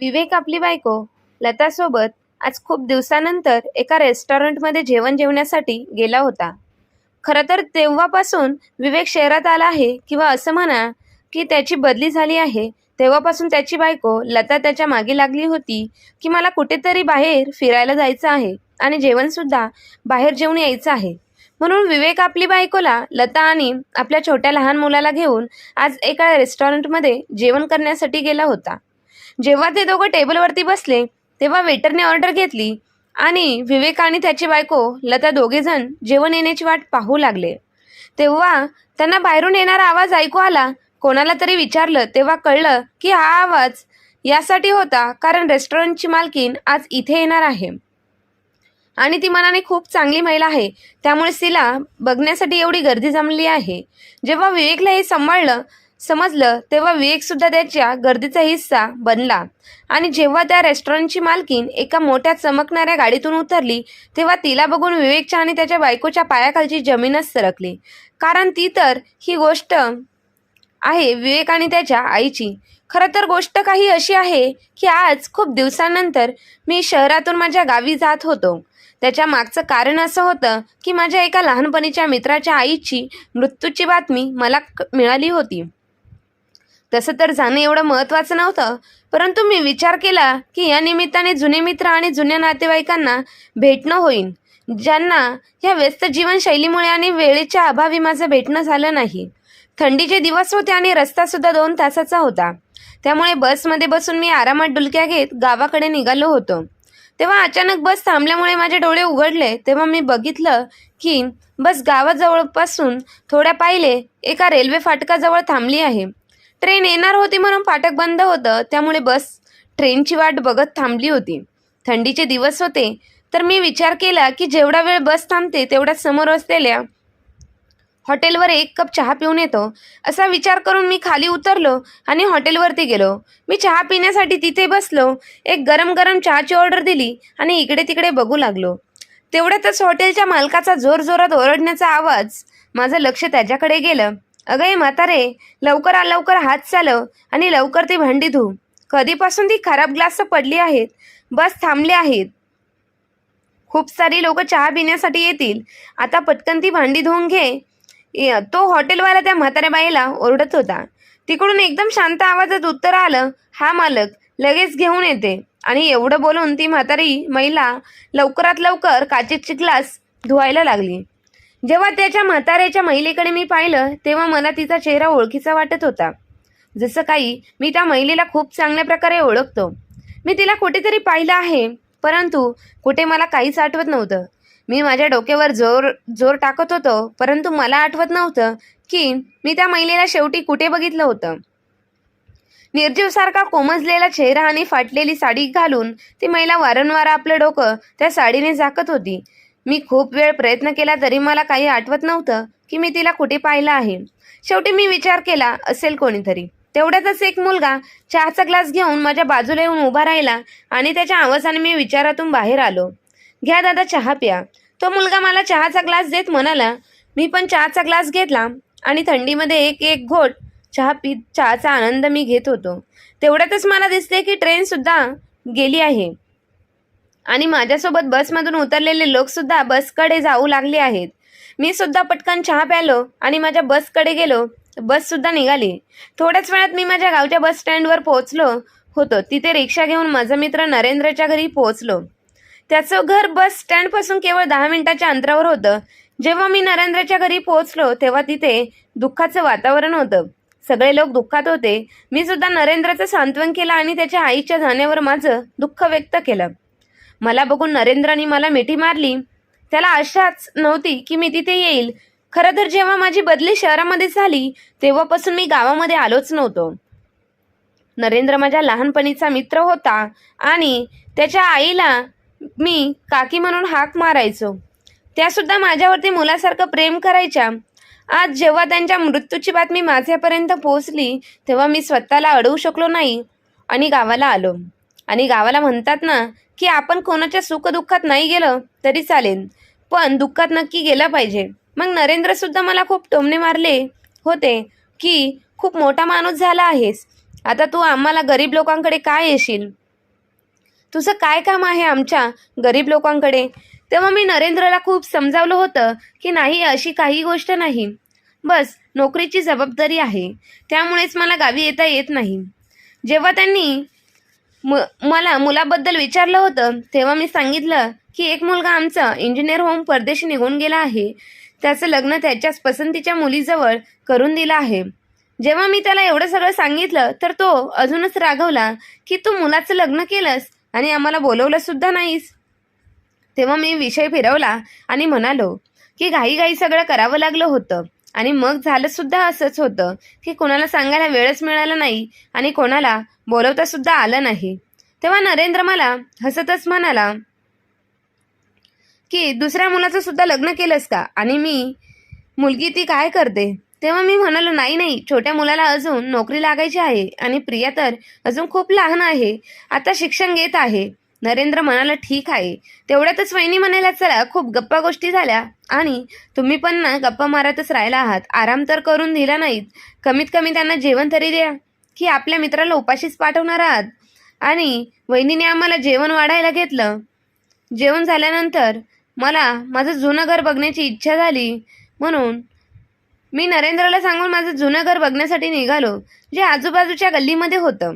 विवेक आपली बायको लतासोबत आज खूप दिवसानंतर एका रेस्टॉरंटमध्ये जेवण जेवण्यासाठी गेला होता. खरं तर तेव्हापासून विवेक शहरात आला आहे किंवा असं म्हणा की त्याची बदली झाली आहे तेव्हापासून त्याची बायको लता त्याच्यामागे लागली होती की मला कुठेतरी बाहेर फिरायला जायचं आहे आणि जेवणसुद्धा बाहेर जेवून यायचं आहे. म्हणून विवेक आपली बायकोला लता आणि आपल्या छोट्या लहान मुलाला घेऊन आज एका रेस्टॉरंटमध्ये जेवण करण्यासाठी गेला होता. जेव्हा ते दोघं टेबलवरती बसले तेव्हा वेटरने ऑर्डर घेतली आणि विवेक आणि त्याची बायको लता दोघेजण जेवण येण्याची वाट पाहू लागले. तेव्हा त्यांना बाहेरून येणारा आवाज ऐकू आला. कोणाला तरी विचारलं तेव्हा कळलं की हा आवाज यासाठी होता कारण रेस्टॉरंटची मालकीन आज इथे येणार आहे. आणि ती मनाने खूप चांगली महिला आहे. त्यामुळे तिला बघण्यासाठी एवढी गर्दी जमली आहे. जेव्हा विवेकला हे सांभाळलं समजलं तेव्हा विवेकसुद्धा त्याच्या गर्दीचा हिस्सा बनला. आणि जेव्हा त्या रेस्टॉरंटची मालकीन एका मोठ्या चमकणाऱ्या गाडीतून उतरली तेव्हा तिला बघून विवेकच्या आणि त्याच्या बायकोच्या पायाखालची जमीनच सरकली. कारण ती तर ही गोष्ट आहे विवेक आणि त्याच्या आईची. खरं तर गोष्ट काही अशी आहे की आज खूप दिवसानंतर मी शहरातून माझ्या गावी जात होतो. त्याच्या मागचं कारण असं होतं की माझ्या एका लहानपणीच्या मित्राच्या आईची मृत्यूची बातमी मला क- मिळाली होती. तसं तर जाणं एवढं महत्त्वाचं नव्हतं. परंतु मी विचार केला की या निमित्ताने जुने मित्र आणि जुन्या नातेवाईकांना भेटणं होईल ज्यांना ह्या व्यस्त जीवनशैलीमुळे आणि वेळेच्या अभावी माझं भेटणं झालं नाही. थंडीचे दिवस होते आणि रस्तासुद्धा दोन तासाचा होता. त्यामुळे बसमध्ये बसून मी आरामात डुलक्या घेत गावाकडे निघालो होतो. तेव्हा अचानक बस थांबल्यामुळे माझे डोळे उघडले. तेव्हा मी बघितलं की बस गावाजवळपासून थोड्या पाहिले एका रेल्वे फाटकाजवळ थांबली आहे. ट्रेन येणार होती म्हणून फाटक बंद होतं. त्यामुळे बस ट्रेनची वाट बघत थांबली होती. थंडीचे दिवस होते. तर मी विचार केला की जेवढा वेळ बस थांबते तेवढ्या समोर असलेल्या हॉटेलवर एक कप चहा पिऊन येतो. असा विचार करून मी खाली उतरलो आणि हॉटेलवरती गेलो. मी चहा पिण्यासाठी तिथे बसलो. एक गरम गरम चहाची ऑर्डर दिली आणि इकडे तिकडे बघू लागलो. तेवढ्यातच हॉटेलच्या मालकाचा जोरजोरात ओरडण्याचा आवाज माझं लक्ष त्याच्याकडे गेलं. अगं हे म्हातारे लवकर लवकर हात चालव आणि लवकर ती भांडी धू. कधीपासून ती खराब ग्लास पडली आहेत? बस थांबली आहेत. खूप सारी लोक चहा पिण्यासाठी येतील. आता पटकन ती भांडी धुवून घे. तो हॉटेलवाला त्या म्हाताऱ्या बाईला ओरडत होता. तिकडून एकदम शांत आवाजात उत्तर आलं हा मालक लगेच घेऊन येते. आणि एवढं बोलून ती म्हातारी महिला लवकरात लवकर काचेची ग्लास धुवायला लागली. जेव्हा त्याच्या म्हाताऱ्याच्या महिलेकडे मी पाहिलं तेव्हा मला तिचा चेहरा ओळखीचा वाटत होता. जसं काही मी त्या महिलेला खूप चांगल्या प्रकारे ओळखतो. मी तिला कुठेतरी पाहिलं आहे परंतु कुठे मला काहीच आठवत नव्हतं. मी माझ्या डोक्यावर जोर जोर टाकत होतो परंतु मला आठवत नव्हतं की मी त्या महिलेला शेवटी कुठे बघितलं होतं. निर्जीवसारखा कोमजलेला चेहरा आणि फाटलेली साडी घालून ती महिला वारंवार आपलं डोकं त्या साडीने झाकत होती. मी खूप वेळ प्रयत्न केला तरी मला काही आठवत नव्हतं की मी तिला कुठे पाहिलं आहे. शेवटी मी विचार केला असेल कोणीतरी. तेवढ्यातच एक मुलगा चहाचा ग्लास घेऊन माझ्या बाजूला येऊन उभा राहिला आणि त्याच्या आवाजाने मी विचारातून बाहेर आलो. घ्या दादा चहा प्या. तो मुलगा मला चहाचा ग्लास देत म्हणाला मी पण चहाचा ग्लास घेतला आणि थंडीमध्ये एक एक घोट चहा पी चहाचा आनंद मी घेत होतो. तेवढ्यातच मला दिसते की ट्रेनसुद्धा गेली आहे. आणि माझ्यासोबत बसमधून उतरलेले लोकसुद्धा बसकडे जाऊ लागले आहेत. मी सुद्धा पटकन चहा प्यालो आणि माझ्या बसकडे गेलो. बससुद्धा निघाली. थोड्याच वेळात मी माझ्या गावच्या बस स्टँडवर पोहोचलो होतो. तिथे रिक्षा घेऊन माझा मित्र नरेंद्रच्या घरी पोहोचलो. त्याचं घर बस स्टँडपासून केवळ दहा मिनिटाच्या अंतरावर होतं. जेव्हा मी नरेंद्रच्या घरी पोहोचलो तेव्हा तिथे दुःखाचं वातावरण होतं. सगळे लोक दुःखात होते. मी सुद्धा नरेंद्रचं सांत्वन केलं आणि त्याच्या आईच्या जाण्यावर माझं दुःख व्यक्त केलं. मला बघून नरेंद्राने मला मिठी मारली. त्याला आशाच नव्हती की मी तिथे येईल. खरं तर जेव्हा माझी बदली शहरामध्ये झाली तेव्हापासून मी गावामध्ये आलोच नव्हतो. नरेंद्र माझ्या लहानपणीचा मित्र होता आणि त्याच्या आईला मी काकी म्हणून हाक मारायचो. त्यासुद्धा माझ्यावरती मुलासारखं प्रेम करायच्या. आज जेव्हा त्यांच्या मृत्यूची बातमी माझ्यापर्यंत पोहोचली तेव्हा मी स्वतःला अडवू शकलो नाही आणि गावाला आलो. आणि गावाला म्हणतात ना की आपण कोणाच्या सुखदुःखात नाही गेलं तरी चालेल पण दुःखात नक्की गेलं पाहिजे. मग नरेंद्रसुद्धा मला खूप टोमणे मारले होते की खूप मोठा माणूस झाला आहेस. आता तू आम्हाला गरीब लोकांकडे काय येशील? तुझं काय काम आहे आमच्या गरीब लोकांकडे? तेव्हा मी नरेंद्रला खूप समजावलं होतं की नाही अशी काही गोष्ट नाही. बस नोकरीची जबाबदारी आहे. त्यामुळेच मला गावी येता येत नाही. जेव्हा त्यांनी म मला मुलाबद्दल विचारलं होतं. तेव्हा मी सांगितलं की एक मुलगा आमचा इंजिनियर होऊन परदेशी निघून गेला आहे. त्याचं लग्न त्याच्याच पसंतीच्या मुलीजवळ करून दिलं आहे. जेव्हा मी त्याला एवढं सगळं सांगितलं तर तो अजूनच रागवला की तू मुलाचं लग्न केलंस आणि आम्हाला बोलवलं सुद्धा नाहीस. तेव्हा मी विषय फिरवला आणि म्हणालो की घाईघाई सगळं करावं लागलं होतं. आणि मग झालं सुद्धा असंच होतं की कोणाला सांगायला वेळच मिळाला नाही आणि कोणाला बोलवता सुद्धा आलं नाही. तेव्हा नरेंद्र मला हसतच म्हणाला की दुसऱ्या मुलाचं सुद्धा लग्न केलंस का? आणि मी मुलगी ती काय करते? तेव्हा मी म्हणालो नाही नाही छोट्या मुलाला अजून नोकरी लागायची आहे आणि प्रिया तर अजून खूप लहान आहे. आता शिक्षण घेत आहे. नरेंद्र म्हणाला ठीक आहे. तेवढ्यातच वहिनी म्हणायला चला खूप गप्पा गोष्टी झाल्या. आणि तुम्ही पण ना गप्पा मारतच राहिला आहात. आराम तर करून दिला नाहीत. कमीत कमी त्यांना जेवण तरी द्या. की आपल्या मित्राला उपाशीच पाठवणार आहात. आणि वहिनीने आम्हाला जेवण वाढायला घेतलं. जेवण झाल्यानंतर मला माझं जुनं घर बघण्याची इच्छा झाली. म्हणून मी नरेंद्रला सांगून माझं जुनं घर बघण्यासाठी निघालो जे आजूबाजूच्या गल्लीमध्ये होतं.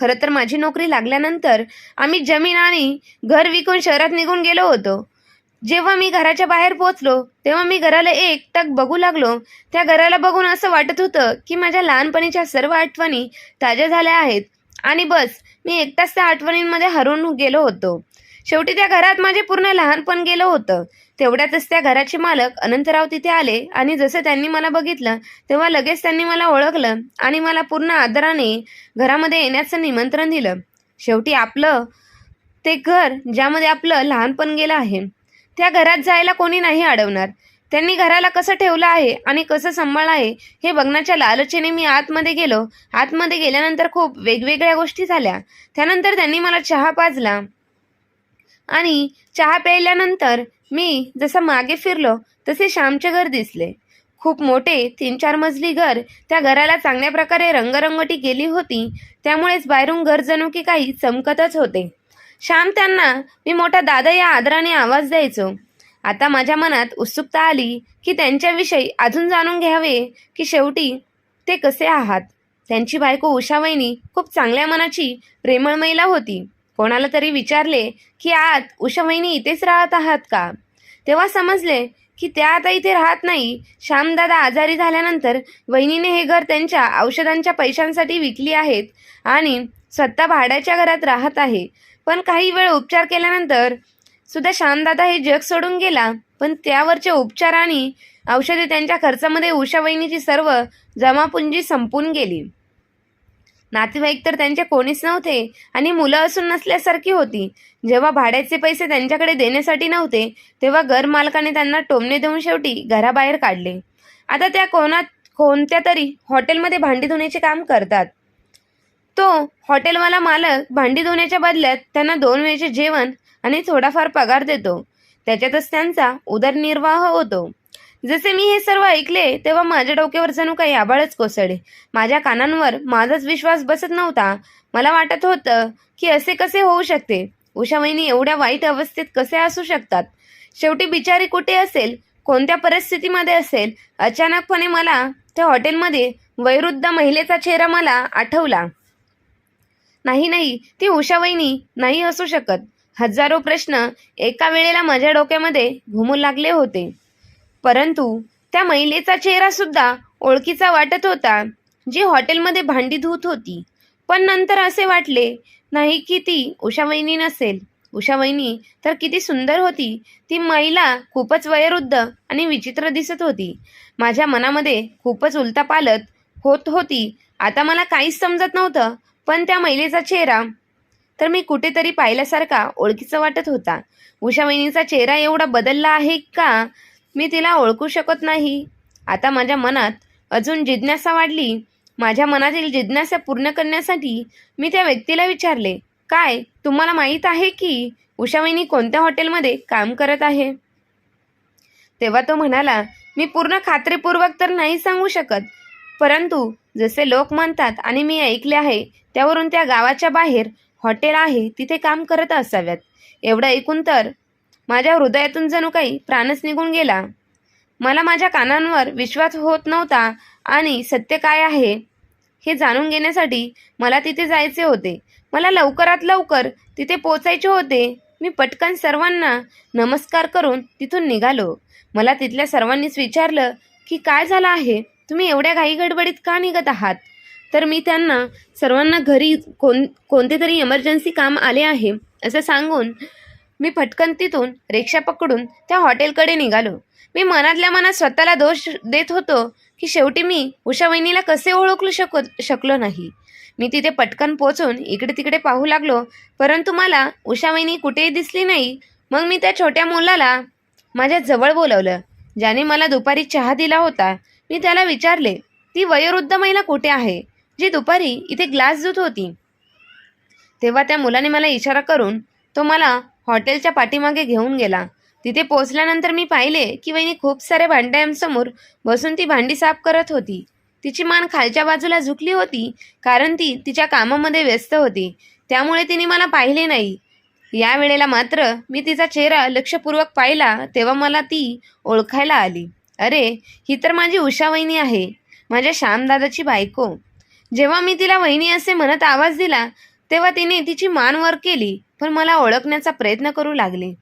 खरं तर माझी नोकरी लागल्यानंतर आम्ही जमीन आणि घर विकून शहरात निघून गेलो होतो. जेव्हा मी घराच्या बाहेर पोचलो तेव्हा मी घराला एक टक बघू लागलो. त्या घराला बघून असं वाटत होतं की माझ्या लहानपणीच्या सर्व आठवणी ताज्या झाल्या आहेत. आणि बस मी एकटाच त्या आठवणींमध्ये हरून गेलो होतो. शेवटी त्या घरात माझे पूर्ण लहानपण गेलं होतं. तेवढ्यातच त्या घराचे मालक अनंतराव तिथे आले आणि जसं त्यांनी मला बघितलं तेव्हा लगेच त्यांनी मला ओळखलं आणि मला पूर्ण आदराने घरामध्ये येण्याचं निमंत्रण दिलं. शेवटी आपलं ते घर ज्यामध्ये आपलं लहानपण गेलं आहे त्या घरात जायला कोणी नाही अडवणार. त्यांनी घराला कसं ठेवलं आहे आणि कसं सांभाळलं आहे हे बघण्याच्या लालचेने मी आतमध्ये गेलो. आतमध्ये गेल्यानंतर खूप वेगवेगळ्या गोष्टी झाल्या. त्यानंतर त्यांनी मला चहा पाजला. आणि चहा प्यायल्यानंतर मी जसं मागे फिरलो तसे श्यामचे घर दिसले. खूप मोठे तीन चार मजली घर त्या घराला चांगल्या प्रकारे रंगरंगोटी केली होती त्यामुळेच बाहेरून घर जणू की काही चमकतच होते. श्याम त्यांना मी मोठा दादा या आदराने आवाज द्यायचो. आता माझ्या मनात उत्सुकता आली की त्यांच्याविषयी अजून जाणून घ्यावे की शेवटी ते कसे आहात. त्यांची बायको उषावहिनी खूप चांगल्या मनाची प्रेमळ महिला होती. कोणाला तरी विचारले की आत उषावहिनी इथेच राहत आहात का? तेव्हा समजले की त्या आता इथे राहत नाही. श्यामदादा आजारी झाल्यानंतर वहिनीने हे घर त्यांच्या औषधांच्या पैशांसाठी विकली आहेत आणि स्वतः भाड्याच्या घरात राहत आहे. पण काही वेळ उपचार केल्यानंतर सुद्धा श्यामदादा हे जग सोडून गेला. पण त्यावरचे उपचार आणि औषधे त्यांच्या खर्चामध्ये उषा वहिनीची सर्व जमापुंजी संपून गेली. नातेवाईक तर त्यांचे कोणीच नव्हते आणि मुलं असून नसल्यासारखी होती. जेव्हा भाड्याचे पैसे त्यांच्याकडे देण्यासाठी नव्हते तेव्हा घरमालकाने त्यांना टोमणे देऊन शेवटी घराबाहेर काढले. आता त्या कोणात कोणत्या तरी हॉटेलमध्ये भांडी धुण्याचे काम करतात. तो हॉटेलवाला मालक भांडी धुण्याच्या बदल्यात त्यांना दोन वेळेचे जेवण आणि थोडाफार पगार देतो. त्याच्यातच त्यांचा उदरनिर्वाह होतो. जसे मी हे सर्व ऐकले तेव्हा माझ्या डोक्यावर जणू काही आबाळच कोसळले. माझ्या कानांवर माझाच विश्वास बसत नव्हता. मला वाटत होतं की असे कसे होऊ शकते? उषावहिनी एवढ्या वाईट अवस्थेत कसे असू शकतात? शेवटी बिचारी कुठे असेल? कोणत्या परिस्थितीमध्ये असेल? अचानकपणे मला त्या हॉटेलमध्ये वैरुद्ध महिलेचा चेहरा मला आठवला. नाही नाही ती उषावहिनी नाही असू शकत. हजारो प्रश्न एका वेळेला माझ्या डोक्यामध्ये घुमू लागले होते. परंतु त्या महिलेचा चेहरा सुद्धा ओळखीचा वाटत होता जी हॉटेलमध्ये भांडी धुत होती. पण नंतर असे वाटले नाही की ती उषावहिनी नसेल. उषावहिनी तर किती सुंदर होती. ती महिला खूपच वयोवृद्ध आणि विचित्र दिसत होती. माझ्या मनामध्ये खूपच उलतापालत होत होती. आता मला काहीच समजत नव्हतं पण त्या महिलेचा चेहरा तर मी कुठेतरी पाहिल्यासारखा ओळखीचा वाटत होता. उषावहिनीचा चेहरा एवढा बदलला आहे का? मी तिला ओळखू शकत नाही. आता माझ्या मनात अजून जिज्ञासा वाढली. माझ्या मनातील जिज्ञासा पूर्ण करण्यासाठी मी त्या व्यक्तीला विचारले काय तुम्हाला माहीत आहे की उषावहिनी कोणत्या हॉटेलमध्ये काम करत आहे? तेव्हा तो म्हणाला मी पूर्ण खात्रीपूर्वक तर नाही सांगू शकत परंतु जसे लोक म्हणतात आणि मी ऐकले आहे त्यावरून त्या गावाच्या बाहेर हॉटेल आहे तिथे काम करत असाव्यात. एवढं ऐकून तर माझ्या हृदयातून जणू काही प्राणच निघून गेला. मला माझ्या कानांवर विश्वास होत नव्हता आणि सत्य काय आहे हे जाणून घेण्यासाठी मला तिथे जायचे होते. मला लवकरात लवकर तिथे पोचायचे होते. मी पटकन सर्वांना नमस्कार करून तिथून निघालो. मला तिथल्या सर्वांनीच विचारलं की काय झालं आहे? तुम्ही एवढ्या घाई गडबडीत का निघत आहात? तर मी त्यांना सर्वांना घरी कोण कोणते तरी इमर्जन्सी काम आले आहे असं सांगून मी पटकन तिथून रिक्षा पकडून त्या हॉटेलकडे निघालो. मी मनातल्या मनात स्वतःला दोष देत होतो की शेवटी मी उषा वहिनीला कसे ओळखू शक शकलो नाही. मी तिथे पटकन पोचून इकडे तिकडे पाहू लागलो परंतु मला उषा वहिनी कुठेही दिसली नाही. मग मी त्या छोट्या मुलाला माझ्या जवळ बोलवलं ज्याने मला दुपारी चहा दिला होता. मी त्याला विचारले ती वयोवृद्ध महिला कुठे आहे जी दुपारी इथे ग्लास धुत होती? तेव्हा त्या मुलाने मला इशारा करून तो मला हॉटेलच्या पाठीमागे घेऊन गेला. तिथे पोचल्यानंतर मी पाहिले की वहिनी खूप साऱ्या भांड्यांसमोर बसून ती भांडी साफ करत होती. तिची मान खालच्या बाजूला झुकली होती कारण ती तिच्या कामामध्ये व्यस्त होती. त्यामुळे तिने मला पाहिले नाही. या वेळेला मात्र मी तिचा चेहरा लक्षपूर्वक पाहिला तेव्हा मला ती ओळखायला आली. अरे ही तर माझी उषा वहिनी आहे माझ्या श्यामदादाची बायको. जेव्हा मी तिला वहिनी असे म्हणत आवाज दिला तेव्हा तिने तिची मान वर केली. पण मला ओळखण्याचा प्रयत्न करू लागले.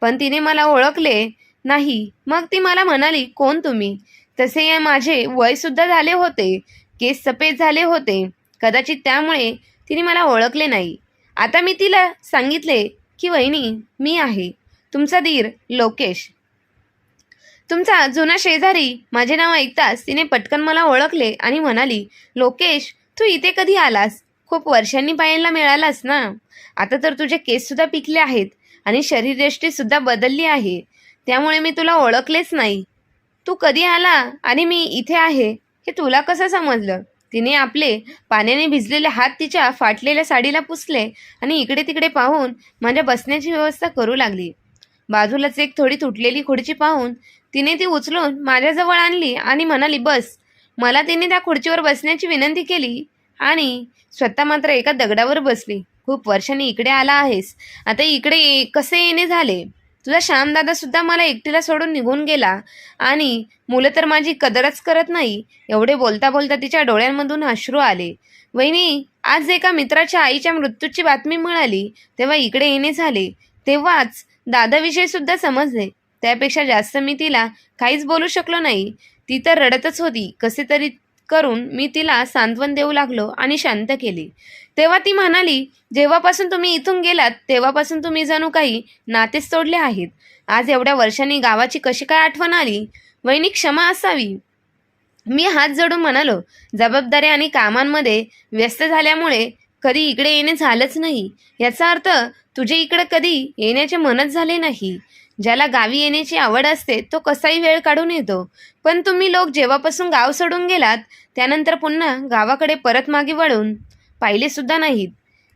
पण तिने मला ओळखले नाही. मग ती मला म्हणाली कोण तुम्ही? तसे या माझे वयसुद्धा झाले होते केस सफेद झाले होते. कदाचित त्यामुळे तिने मला ओळखले नाही. आता मी तिला सांगितले की वहिनी मी आहे. तुमचा धीर लोकेश. तुमचा जुना शेजारी माझे नाव ऐकताच तिने पटकन मला ओळखले आणि म्हणाली लोकेश तू इथे कधी आलास? खूप वर्षांनी पाहायला मिळालास ना. आता तर तुझे केससुद्धा पिकले आहेत आणि शरीरयष्टीसुद्धा बदलली आहे. त्यामुळे मी तुला ओळखलेच नाही. तू कधी आला आणि मी इथे आहे हे तुला कसं समजलं? तिने आपले पाण्याने भिजलेले हात तिच्या फाटलेल्या साडीला पुसले आणि इकडे तिकडे पाहून माझ्या बसण्याची व्यवस्था करू लागली. बाजूलाच एक थोडी तुटलेली खुर्ची पाहून तिने ती उचलून माझ्याजवळ आणली आणि म्हणाली बस मला तिने त्या खुर्चीवर बसण्याची विनंती केली आणि स्वतः मात्र एका दगडावर बसली. खूप वर्षांनी इकडे आला आहेस. आता इकडे ये- कसे येणे झाले? तुझा श्यामदादा सुद्धा मला एकटीला सोडून निघून गेला. आणि मुलं तर माझी कदरच करत नाही. एवढे बोलता बोलता तिच्या डोळ्यांमधून अश्रू आले. वहिनी आज एका मित्राच्या आईच्या मृत्यूची बातमी मिळाली. तेव्हा इकडे येणे झाले. तेव्हाच दादाविषयी सुद्धा समजले. त्यापेक्षा जास्त मी तिला काहीच बोलू शकलो नाही. ती तर रडतच होती. कसे तरी करून मी तिला सांत्वन देऊ लागलो आणि शांत केली. तेव्हा ती म्हणाली जेव्हापासून तुम्ही इथून गेलात तेव्हापासून तुम्ही जणू काही नातेच तोडले आहेत. आज एवढ्या वर्षांनी गावाची कशी काय आठवण आली? वहिनी क्षमा असावी. मी हात जोडून म्हणालो जबाबदाऱ्या आणि कामांमध्ये व्यस्त झाल्यामुळे कधी इकडे येणे झालंच नाही. याचा अर्थ तुझे इकडे कधी येण्याचे मनच झाले नाही. ज्याला गावी येण्याची आवड असते तो कसाही वेळ काढून येतो. पण तुम्ही लोक जेव्हापासून गाव सोडून गेलात त्यानंतर पुन्हा गावाकडे परत मागे वळून पाहिले सुद्धा नाहीत.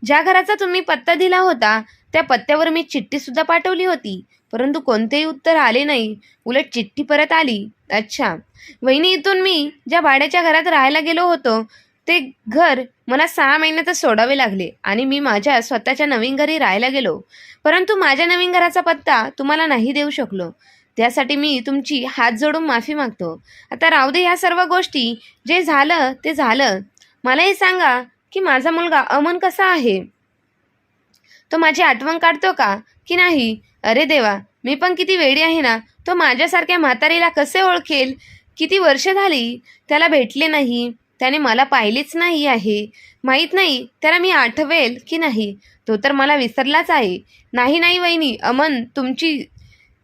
ज्या घराचा तुम्ही पत्ता दिला होता त्या पत्त्यावर मी चिठ्ठीसुद्धा पाठवली होती. परंतु कोणतेही उत्तर आले नाही. उलट चिठ्ठी परत आली. अच्छा. वहिनी इथून मी ज्या भाड्याच्या घरात राहायला गेलो होतो ते घर मला सहा महिन्यातच सोडावे लागले आणि मी माझ्या स्वतःच्या नवीन घरी राहायला गेलो. परंतु माझ्या नवीन घराचा पत्ता तुम्हाला नाही देऊ शकलो. त्यासाठी मी तुमची हात जोडून माफी मागतो. आता राहू दे ह्या सर्व गोष्टी. जे झालं ते झालं. मला हे सांगा की माझा मुलगा अमन कसा आहे? तो माझी आठवण काढतो का? की नाही? अरे देवा मी पण किती वेडी आहे ना. तो माझ्यासारख्या म्हातारीला कसे ओळखेल? किती वर्ष झाली? त्याला भेटले नाही. त्याने मला पाहिलीच नाही आहे. माहीत नाही त्याला मी आठवेल की नाही. तो तर मला विसरलाच आहे. नाही नाही वहिनी अमन तुमची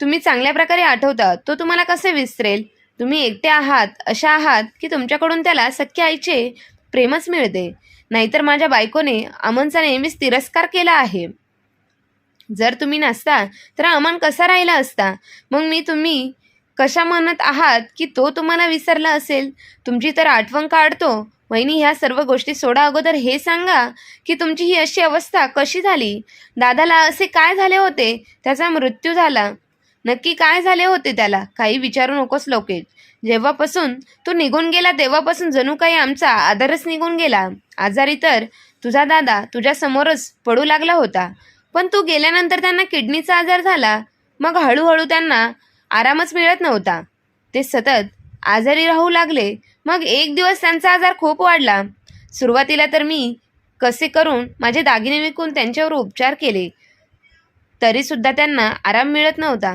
तुम्ही चांगल्या प्रकारे आठवता. तो तुम्हाला कसे विसरेल? तुम्ही एकटे आहात अशा आहात की तुमच्याकडून त्याला सख्या आईचे प्रेमच मिळते. नाहीतर माझ्या बायकोने अमनचा नेहमीच तिरस्कार केला आहे. जर तुम्ही नसता तर अमन कसा राहिला असता? मग मी तुम्ही कशा म्हणत आहात की तो तुम्हाला विसरला असेल? तुमची तर आठवण काढतो. वहिनी ह्या सर्व गोष्टी सोडा अगोदर हे सांगा की तुमची ही अशी अवस्था कशी झाली? दादाला असे काय झाले होते? त्याचा मृत्यू झाला. नक्की काय झाले होते त्याला? काही विचारू नकोस लोकेश. जेव्हापासून तू निघून गेला तेव्हापासून जणू काही आमचा आदरच निघून गेला. आजारी तर तुझा दादा तुझ्यासमोरच पडू लागला होता. पण तू गेल्यानंतर त्यांना किडनीचा आजार झाला. मग हळूहळू त्यांना आरामच मिळत नव्हता. ते सतत आजारी राहू लागले. मग एक दिवस त्यांचा आजार खूप वाढला. सुरुवातीला तर मी कसे करून माझे दागिने विकून त्यांच्यावर उपचार केले तरीसुद्धा त्यांना आराम मिळत नव्हता.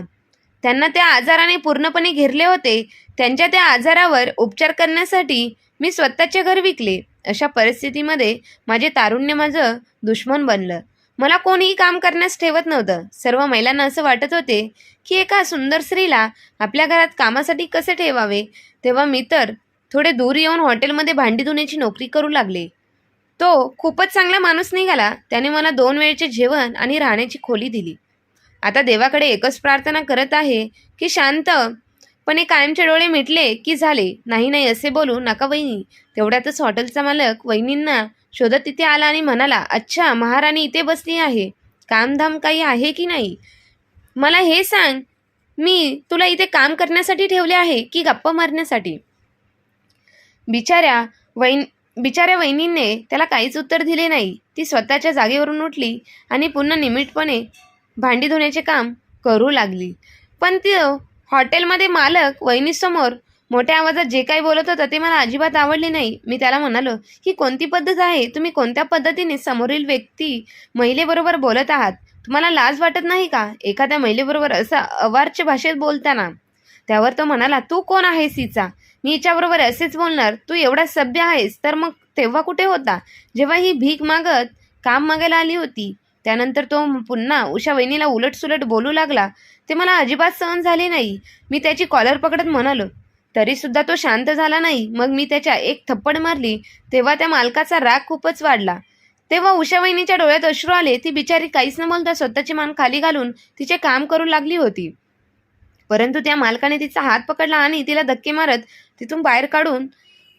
त्यांना त्या आजाराने पूर्णपणे घेरले होते. त्यांच्या त्या आजारावर उपचार करण्यासाठी मी स्वतःचे घर विकले. अशा परिस्थितीमध्ये माझे तारुण्य माझं दुश्मन बनलं. मला कोणीही काम करण्यास ठेवत नव्हतं. सर्व महिलांना असं वाटत होते की एका सुंदर स्त्रीला आपल्या घरात कामासाठी कसे ठेवावे? तेव्हा मी तर थोडे दूर येऊन हॉटेलमध्ये भांडी धुण्याची नोकरी करू लागले. तो खूपच चांगला माणूस निघाला. त्याने मला दोन वेळचे जेवण आणि राहण्याची खोली दिली. आता देवाकडे एकच प्रार्थना करत आहे की शांतपणे कायमचे डोळे मिटले की झाले. नाही नाही असे बोलू नका वहिनी. तेवढ्यातच हॉटेलचा मालक वहिनींना शोधत तिथे आला आणि म्हणाला अच्छा महाराणी इथे बसली आहे. कामधाम काही आहे की नाही? मला हे सांग मी तुला इथे काम करण्यासाठी ठेवले आहे की गप्पा मारण्यासाठी? बिचाऱ्या वैन बिचाऱ्या वहिनींने त्याला काहीच उत्तर दिले नाही. ती स्वतःच्या जागेवरून उठली आणि पुन्हा निमिटपणे भांडी धुण्याचे काम करू लागली. पण ती हॉटेलमध्ये मालक वहिनीसमोर मोठ्या आवाजात जे काही बोलत होतं ते मला अजिबात आवडले नाही. मी त्याला म्हणालो ही कोणती पद्धत आहे? तुम्ही कोणत्या पद्धतीने समोरील व्यक्ती महिलेबरोबर बोलत आहात? तुम्हाला लाज वाटत नाही का? एखाद्या महिलेबरोबर असं अवार्च भाषेत बोलताना? त्यावर तो म्हणाला तू कोण आहेस हिचा? मी हिच्याबरोबर असेच बोलणार. तू एवढा सभ्य आहेस. तर मग तेव्हा कुठे होता? जेव्हा ही भीक मागत काम मागायला आली होती त्यानंतर तो पुन्हा उषा वहिनीला उलटसुलट बोलू लागला. ते मला अजिबात सहन झाले नाही. मी त्याची कॉलर पकडत म्हणालो तरीसुद्धा तो शांत झाला नाही. मग मी त्याच्या एक थप्पड मारली तेव्हा त्या मालकाचा राग खूपच वाढला. तेव्हा उषा वहिनीच्या डोळ्यात अश्रू आले. ती बिचारी काहीच न बोलता स्वतःची मान खाली घालून तिचे काम करू लागली होती. परंतु त्या मालकाने तिचा हात पकडला आणि तिला धक्के मारत तिथून बाहेर काढून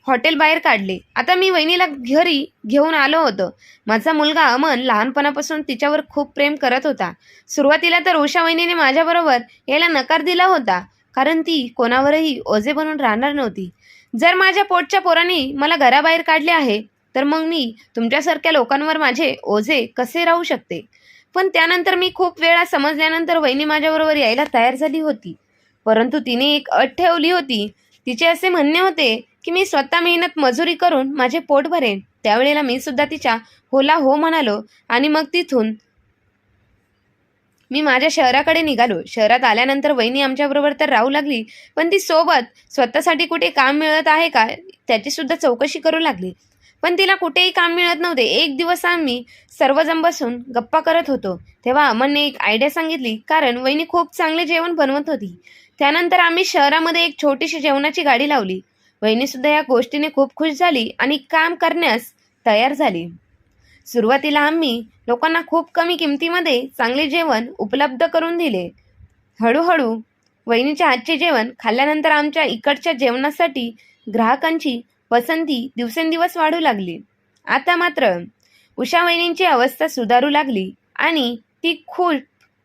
हॉटेल बाहेर काढले. आता मी वहिनीला घरी घेऊन आलो होतो. माझा मुलगा अमन लहानपणापासून तिच्यावर खूप प्रेम करत होता. सुरुवातीला तर उषा वहिनीने माझ्याबरोबर यायला नकार दिला होता. कारण ती कोणावरही ओझे बनून राहणार नव्हती. जर माझ्या पोटच्या पोराने मला घराबाहेर काढले आहे तर मग मी तुमच्यासारख्या लोकांवर माझे ओझे कसे राहू शकते? पण त्यानंतर मी खूप वेळा समजल्यानंतर वहिनी माझ्याबरोबर यायला तयार झाली होती. परंतु तिने एक अट ठेवली होती. तिचे असे म्हणणे होते की मी स्वतः मेहनत मजुरी करून माझे पोट भरेन. त्यावेळेला मी सुद्धा तिच्या होला हो म्हणालो आणि मग तिथून मी माझ्या शहराकडे निघालो. शहरात आल्यानंतर वहिनी आमच्याबरोबर तर राहू लागली पण ती सोबत स्वतःसाठी कुठे काम मिळत आहे का त्याची सुद्धा चौकशी करू लागली. पण तिला कुठेही काम मिळत नव्हते. एक दिवस आम्ही सर्वजण बसून गप्पा करत होतो. तेव्हा अमनने एक आयडिया सांगितली कारण वहिनी खूप चांगले जेवण बनवत होती. त्यानंतर आम्ही शहरामध्ये एक छोटीशी जेवणाची गाडी लावली. वहिनीसुद्धा या गोष्टीने खूप खुश झाली आणि काम करण्यास तयार झाली. सुरुवातीला आम्ही लोकांना खूप कमी किमतीमध्ये चांगले जेवण उपलब्ध करून दिले. हळूहळू वहिनीच्या हातचे जेवण खाल्ल्यानंतर आमच्या इकडच्या जेवणासाठी ग्राहकांची पसंती दिवसेंदिवस वाढू लागली. आता मात्र उषा वहिनींची अवस्था सुधारू लागली आणि ती खूप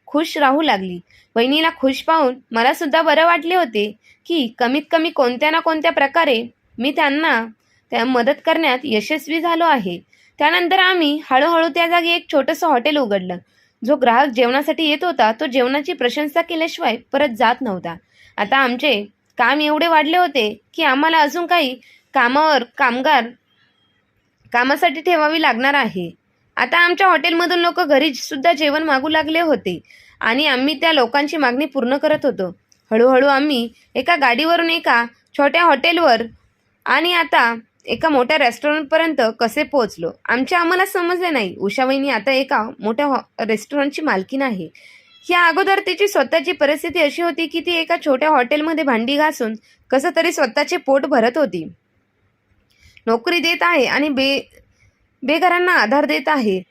खुश राहू लागली. वहिनीला खुश पाहून मला सुद्धा बरं वाटले होते की कमीत कमी कोणत्या ना कोणत्या प्रकारे मी त्यांना त्या मदत करण्यात यशस्वी झालो आहे. त्यानंतर आम्ही हळूहळू त्या जागी एक छोटंसं हॉटेल उघडलं. जो ग्राहक जेवणासाठी येत होता तो जेवणाची प्रशंसा केल्याशिवाय परत जात नव्हता. आता आमचे काम एवढे वाढले होते की आम्हाला अजून काही कामावर कामगार कामासाठी ठेवावी लागणार आहे. आता आमच्या हॉटेलमधून लोक घरी सुद्धा जेवण मागू लागले होते आणि आम्ही त्या लोकांची मागणी पूर्ण करत होतो. हळूहळू आम्ही एका गाडीवरून एका छोट्या हॉटेलवर आणि आता एका मोठ्या रेस्टॉरंटपर्यंत कसे पोहोचलो? आमच्या आम्हाला समजले नाही. उषावहिनी आता एका मोठ्या हॉ रेस्टॉरंटची मालकीण आहे. या अगोदर तिची स्वतःची परिस्थिती अशी होती की ती एका छोट्या हॉटेलमध्ये भांडी घासून कसं तरी स्वतःचे पोट भरत होती. नोकरी देत आहे आणि बे बेघरांना आधार देत आहे.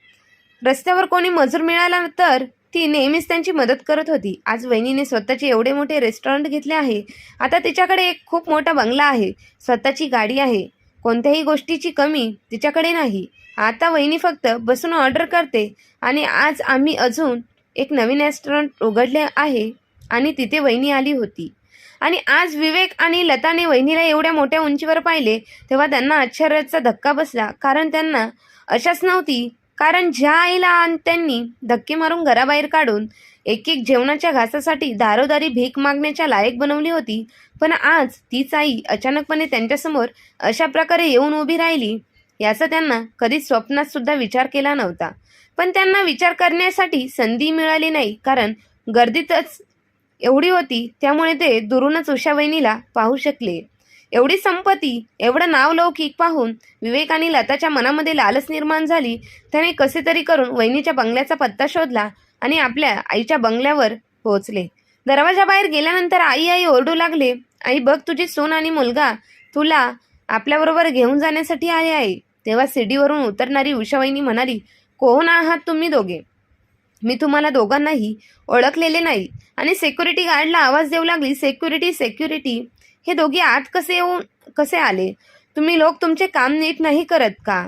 रस्त्यावर कोणी मजूर मिळाला तर ती नेहमीच त्यांची मदत करत होती. आज वहिनीने स्वतःचे एवढे मोठे रेस्टॉरंट घेतले आहे. आता तिच्याकडे एक खूप मोठा बंगला आहे. स्वतःची गाडी आहे. कोणत्याही गोष्टीची कमी तिच्याकडे नाही. आता वहिनी फक्त बसून ऑर्डर करते आणि आज आम्ही अजून एक नवीन रेस्टॉरंट उघडले आहे आणि तिथे वहिनी आली होती. आणि आज विवेक आणि लताने वहिनीला एवढ्या मोठ्या उंचीवर पाहिले तेव्हा त्यांना आश्चर्याचा धक्का बसला. कारण त्यांना अशाच नव्हती. कारण ज्या आईला त्यांनी धक्के मारून घराबाहेर काढून एक एक जेवणाच्या घासासाठी दारोदारी भीक मागण्याच्या लायक बनवली होती. पण आज तीच आई अचानकपणे त्यांच्यासमोर अशा प्रकारे येऊन उभी राहिली याचा त्यांना कधी स्वप्नात सुद्धा विचार केला नव्हता. पण त्यांना विचार करण्यासाठी संधी मिळाली नाही कारण गर्दीतच एवढी होती त्यामुळे ते दुरूनच उषा वहिनीला पाहू शकले. एवढी संपत्ती एवढं नावलौकिक पाहून विवेक आणि लताच्या मनामध्ये लालच निर्माण झाली. त्याने कसे तरी करून वहिनीच्या बंगल्याचा पत्ता शोधला आणि आपल्या आईच्या बंगल्यावर पोहोचले. दरवाजाबाहेर गेल्यानंतर आई आई ओरडू लागले आई बघ तुझी सून आणि मुलगा तुला आपल्याबरोबर घेऊन जाण्यासाठी आले आहे. तेव्हा सीडीवरून उतरणारी उषावहिनी म्हणाली कोण आहात तुम्ही दोघे? मी तुम्हाला दोघांनाही ओळखलेले नाही. आणि सेक्युरिटी गार्डला आवाज देऊ लागली सेक्युरिटी सेक्युरिटी हे दोघे आत कसे येऊन कसे आले? तुम्ही लोक तुमचे काम नीट नाही करत का?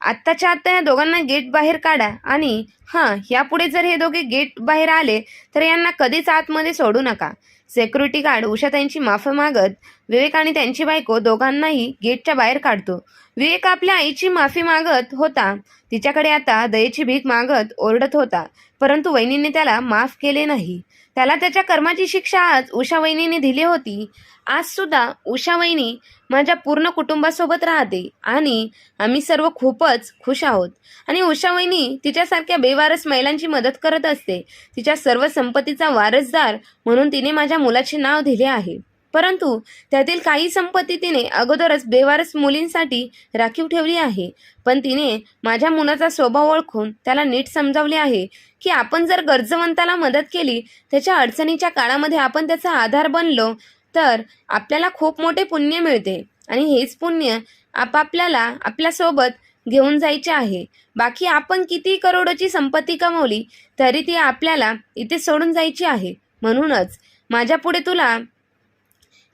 आत्ताच्या आत्ता या दोघांना गेट बाहेर काढा. आणि हां यापुढे जर हे दोघे गेट बाहेर आले तर यांना कधीच आतमध्ये सोडू नका. सेक्युरिटी गार्ड उषा त्यांची माफी मागत विवेक आणि त्यांची बायको दोघांनाही गेटच्या बाहेर काढतो. विवेक आपल्या आईची माफी मागत होता. तिच्याकडे आता दयेची भीक मागत ओरडत होता. परंतु वहिनीने त्याला माफ केले नाही. त्याला त्याच्या कर्माची शिक्षा आज उषावहिनीने दिली होती. आज सुद्धा उषावहिनी माझ्या पूर्ण कुटुंबासोबत राहते आणि आम्ही सर्व खूपच खुश आहोत. आणि उषावहिनी तिच्यासारख्या बेवारस महिलांची मदत करत असते. तिच्या सर्व संपत्तीचा वारसदार म्हणून तिने माझ्या मुलाचे नाव दिले आहे. परंतु त्यातील काही संपत्ती तिने अगोदरच बेवारस मुलींसाठी राखीव ठेवली आहे. पण तिने माझ्या मुलाचा स्वभाव ओळखून त्याला नीट समजावले आहे की आपण जर गरजवंताला मदत केली त्याच्या अडचणीच्या काळामध्ये आपण त्याचा आधार बनलो तर आपल्याला खूप मोठे पुण्य मिळते. आणि हेच पुण्य आपापल्याला आपल्यासोबत घेऊन जायचे आहे. बाकी आपण किती करोडोची संपत्ती कमवली तरी ती आपल्याला इथे सोडून जायची आहे. म्हणूनच माझ्यापुढे तुला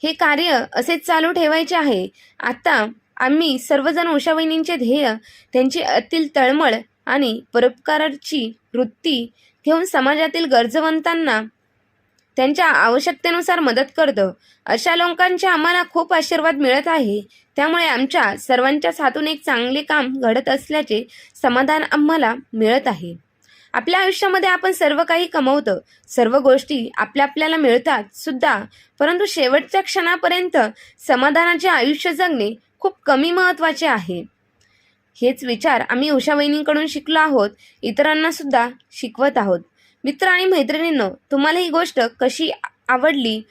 हे कार्य असेच चालू ठेवायचे आहे. आता आम्ही सर्वजण उषावहिनींचे ध्येय त्यांची अतील तळमळ आणि परोपकाराची वृत्ती घेऊन समाजातील गरजवंतांना त्यांच्या आवश्यकतेनुसार मदत करतो. अशा लोकांचे आम्हाला खूप आशीर्वाद मिळत आहे. त्यामुळे आमच्या सर्वांच्याच हातून एक चांगले काम घडत असल्याचे समाधान आम्हाला मिळत आहे. आपल्या आयुष्यामध्ये आपण सर्व काही कमवतो सर्व गोष्टी आपल्या आपल्याला मिळतात सुद्धा. परंतु शेवटच्या क्षणापर्यंत समाधानाचे आयुष्य जगणे खूप कमी महत्त्वाचे आहे. हेच विचार आम्ही उषा वहिनींकडून शिकलो आहोत इतरांना सुद्धा शिकवत आहोत. मित्र आणि मैत्रिणींनो तुम्हाला ही गोष्ट कशी आवडली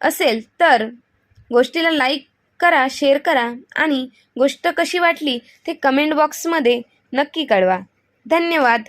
असेल तर गोष्टीला लाईक करा शेअर करा आणि गोष्ट कशी वाटली ते कमेंट बॉक्समध्ये नक्की कळवा. धन्यवाद.